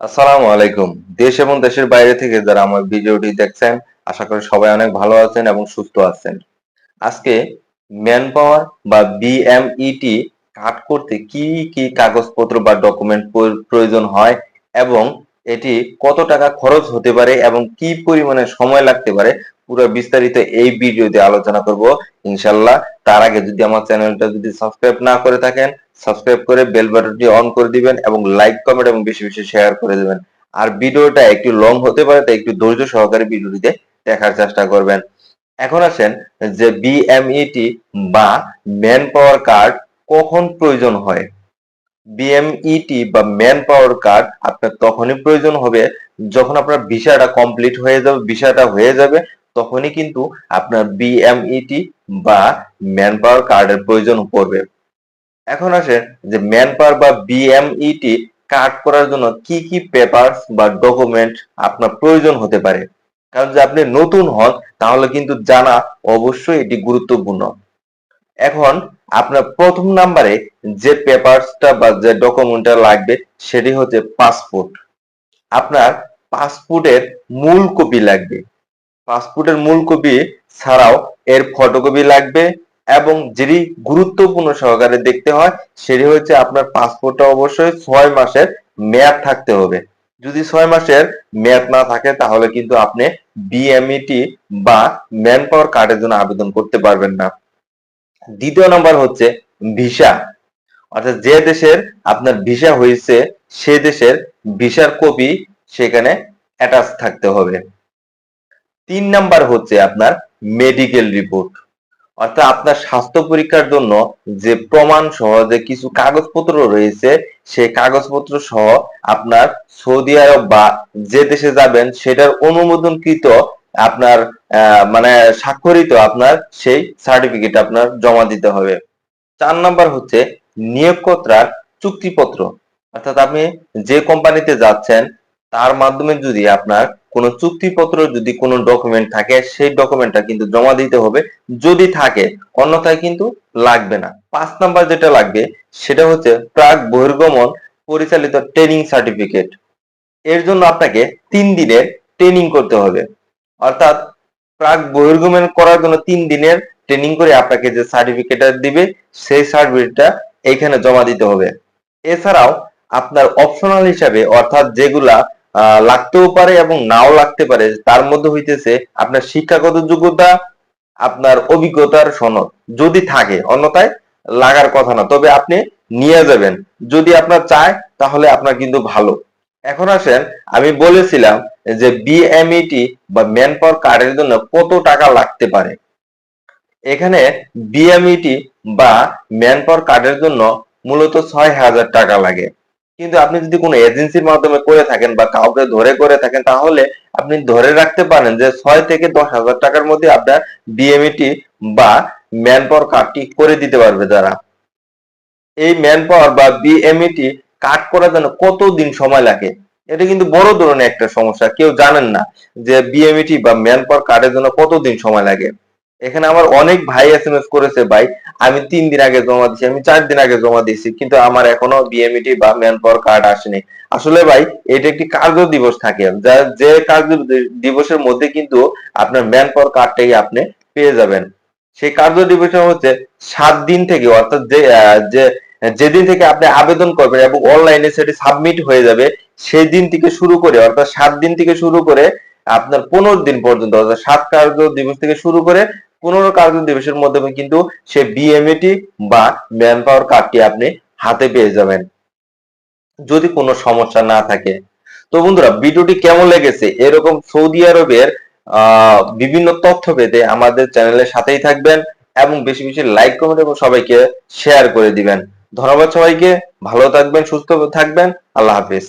আসসালামু আলাইকুম। দেশ এবং দেশের বাইরে থেকে যারা আমার ভিডিওটি দেখছেন, আশা করি সবাই অনেক ভালো আছেন এবং সুস্থ আছেন। আজকে ম্যান পাওয়ার বা বিএমইটি কাট করতে কি কি কাগজপত্র বা ডকুমেন্ট প্রয়োজন হয় এবং এটি কত টাকা খরচ হতে পারে এবং কি পরিমাণে সময় লাগতে পারে, পুরো বিস্তারিত এই ভিডিওতে আলোচনা করব ইনশাল্লাহ তার আগে যদি আমার চ্যানেলটা যদি সাবস্ক্রাইব না করে থাকেন সাবস্ক্রাইব করে বেল বাটনটি অন করে দিবেন এবং লাইক, কমেন্ট এবং বেশি বেশি শেয়ার করে দিবেন। আর ভিডিওটা একটু লং হতে পারে, তাই একটু ধৈর্য সহকারে ভিডিওটিতে দেখার চেষ্টা করবেন। এখন আসেন যে বিএমইটি বা ম্যান পাওয়ার কার্ড কখন প্রয়োজন হয়। বিএমইটি বা ম্যান পাওয়ার কার্ড আপনার তখনই প্রয়োজন হবে যখন আপনার ভিসাটা কমপ্লিট হয়ে যাবে, ভিসাটা হয়ে যাবে, তখনই কিন্তু আপনার বিএমইটি বা ম্যান পাওয়ার কার্ডের প্রয়োজন পড়বে। এখন আসে যে ম্যান পাওয়ার বা বিএমইটি কার্ড করার জন্য কি কি পেপারস বা ডকুমেন্ট আপনার প্রয়োজন হতে পারে। কারণ যে আপনি নতুন হন, তাহলে কিন্তু জানা অবশ্যই এটি গুরুত্বপূর্ণ। এখন আপনার প্রথম নাম্বারে যে পেপারসটা বা যে ডকুমেন্টটা লাগবে, সেটি হচ্ছে পাসপোর্ট আপনার পাসপোর্টের মূল কপি লাগবে। পাসপোর্টের মূল কপি ছাড়াও এর ফটোকপি লাগবে এবং যেটি গুরুত্বপূর্ণ সহকারে দেখতে হয়, সেটি হচ্ছে আপনার পাসপোর্টটা অবশ্যই ছয় মাসের মেয়াদ থাকতে হবে। যদি ছয় মাসের মেয়াদ না থাকে, তাহলে কিন্তু আপনি বিএমইটি বা ম্যান পাওয়ার কার্ডের জন্য আবেদন করতে পারবেন না। দ্বিতীয় নাম্বার হচ্ছে ভিসা অর্থাৎ যে দেশের আপনার ভিসা হয়েছে, সে দেশের ভিসার কপি সেখানে অ্যাটাচ থাকতে হবে। তিন নাম্বার হচ্ছে আপনার মেডিকেল রিপোর্ট অর্থাৎ আপনার স্বাস্থ্য পরীক্ষার জন্য যে প্রমাণ সহ যে কিছু কাগজপত্র রয়েছে, সেই কাগজপত্র সহ আপনার সৌদি আরব বা যে দেশে যাবেন, সেটার অনুমোদনকৃত আপনার মানে স্বাক্ষরিত আপনার সেই সার্টিফিকেট আপনার জমা দিতে হবে। চার নাম্বার হচ্ছে নিয়োগকর্তার চুক্তিপত্র। অর্থাৎ আপনি যে কোম্পানিতে যাচ্ছেন, তার মাধ্যমে যদি আপনার কোনো চুক্তিপত্র যদি কোনো ডকুমেন্ট থাকে, সেই ডকুমেন্টটা কিন্তু জমা দিতে হবে। যদি থাকে, অন্যথায় কিন্তু লাগবে না। পাঁচ নাম্বার যেটা লাগবে, সেটা হচ্ছে প্রাক বহির্গমন পরিচালিত ট্রেনিং সার্টিফিকেট এর জন্য আপনাকে তিন দিনের ট্রেনিং করতে হবে। অর্থাৎ প্রাক বহির্গমন করার জন্য তিন দিনের ট্রেনিং করে আপনাকে যে সার্টিফিকেটটা দিবে, সেই সার্টিফিকেটটা এখানে জমা দিতে হবে। এছাড়াও আপনার অপশনাল হিসাবে, অর্থাৎ যেগুলা লাগতেও পারে এবং নাও লাগতে পারে। তার মধ্যে হইতেছে আপনার শিক্ষাগত যোগ্যতা, আপনার অভিজ্ঞতার সনদ যদি থাকে, অন্যথায় লাগার কথা না। তবে আপনি নিয়ে যাবেন। যদি আপনার চায়, তাহলে আপনার কিন্তু ভালো। এখন আসেন, আমি বলেছিলাম যে বিএমইটি বা ম্যান পাওয়ার কার্ডের জন্য কত টাকা লাগতে পারে? এখানে বিএমইটি বা ম্যান পাওয়ার কার্ডের জন্য মূলত ছয় হাজার টাকা লাগে। কিন্তু আপনি যদি কোনো এজেন্সির মাধ্যমে করে থাকেন বা কাউকে ধরে করে থাকেন, তাহলে আপনি ধরে রাখতে পারেন যে ছয় থেকে দশ হাজার টাকার মধ্যে আপনার বিএমইটি বা ম্যান পাওয়ার কার্ডটি করে দিতে পারবে যারা। এই ম্যান পাওয়ার বা বিএমইটি কার্ড করার জন্য কত দিন সময় লাগে? এটা কিন্তু বড় ধরনের একটা সমস্যা, কেউ জানেন না যে বিএমইটি বা ম্যান পাওয়ার কার্ডের জন্য কত দিন সময় লাগে। এখানে আমার অনেক ভাই এস এম এস করেছে ভাই। আমি তিন দিন আগে জমা দিয়েছি আমি চার দিন আগে জমা দিয়েছি কিন্তু আমার এখনও বিএমইটি বা ম্যান পাওয়ার কার্ড আসেনি। আসলে ভাই, এটা একটি কার্য দিবস থাকে। যা, যে কার্য দিবসের মধ্যে কিন্তু আপনার ম্যান পাওয়ার কার্ডটাই আপনি পেয়ে যাবেন। সেই কার্য দিবস হচ্ছে সাত দিন থেকে, অর্থাৎ যে যে, যেদিন থেকে আপনি আবেদন করবেন এবং অনলাইনে সেটি সাবমিট হয়ে যাবে সেই দিন থেকে শুরু করে, অর্থাৎ সাত দিন থেকে শুরু করে আপনার পনেরো দিন পর্যন্ত, অর্থাৎ সাত কার্য দিবস থেকে শুরু করে পনেরো কার্য দিবসের মধ্যে কিন্তু সে বিএমএটি বা ম্যান পাওয়ার কার্ডটি আপনি হাতে পেয়ে যাবেন। যদি কোনো সমস্যা না থাকে। তো বন্ধুরা, ভিডিওটি কেমন লেগেছে? এরকম সৌদি আরবের বিভিন্ন তথ্য পেতে আমাদের চ্যানেলের সাথেই থাকবেন এবং বেশি বেশি লাইক কমেন্ট এবং সবাইকে শেয়ার করে দিবেন। ধন্যবাদ সবাইকে। ভালো থাকবেন, সুস্থ থাকবেন। আল্লাহ হাফিজ।